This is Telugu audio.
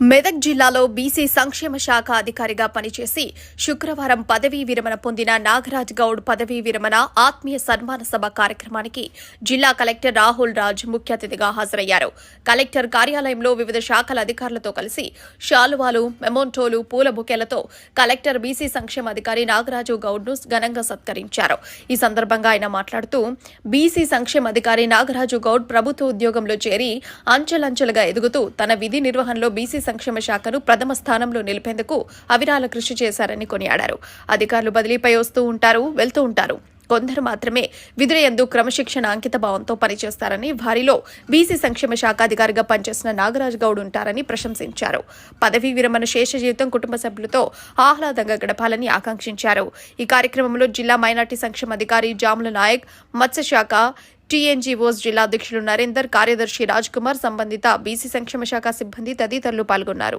మెదక్ జిల్లాలో బీసీ సంక్షేమ శాఖ అధికారిగా పనిచేసి శుక్రవారం పదవీ విరమణ పొందిన నాగరాజ్ గౌడ్ పదవీ విరమణ ఆత్మీయ సన్మాన సభ కార్యక్రమానికి జిల్లా కలెక్టర్ రాహుల్ రాజ్ ముఖ్య అతిథిగా హాజరయ్యారు. కలెక్టర్ కార్యాలయంలో వివిధ శాఖల అధికారులతో కలిసి శాలువాలు మెమోంటోలు పూల బుకేలతో కలెక్టర్ బీసీ సంక్షేమ అధికారి నాగరాజు గౌడ్ను ఘనంగా సత్కరించారు. ఈ సందర్భంగా ఆయన మాట్లాడుతూ బీసీ సంక్షేమ అధికారి నాగరాజు గౌడ్ ప్రభుత్వ ఉద్యోగంలో చేరి అంచెలంచెలుగా ఎదుగుతూ తన విధి నిర్వహణలో బీసీ సంక్షేమ శాఖను ప్రథమ స్థానంలో నిలిపేందుకు అవిరాల కృషి చేశారని కొనియాడారు. అధికారులు బదిలీపై వస్తూ ఉంటారు వెళ్తూ ఉంటారు. కొందరు మాత్రమే విధులయందు క్రమశిక్షణ అంకిత భావంతో పనిచేస్తారని వారిలో బీసీ సంక్షేమ శాఖ అధికారిగా పనిచేసిన నాగరాజ్ గౌడ్ ఉంటారని ప్రశంసించారు. పదవీ విరమణ శేష జీవితం కుటుంబ సభ్యులతో ఆహ్లాదంగా గడపాలని ఆకాంక్షించారు. ఈ కార్యక్రమంలో జిల్లా మైనార్టీ సంక్షేమ అధికారి జాముల నాయక్ మత్స్యశాఖ టీఎన్జీఓస్ జిల్లా అధ్యక్షులు నరేందర్ కార్యదర్శి రాజ్ కుమార్ సంబంధిత బీసీ సంక్షేమ శాఖ సిబ్బంది తదితరులు పాల్గొన్నారు.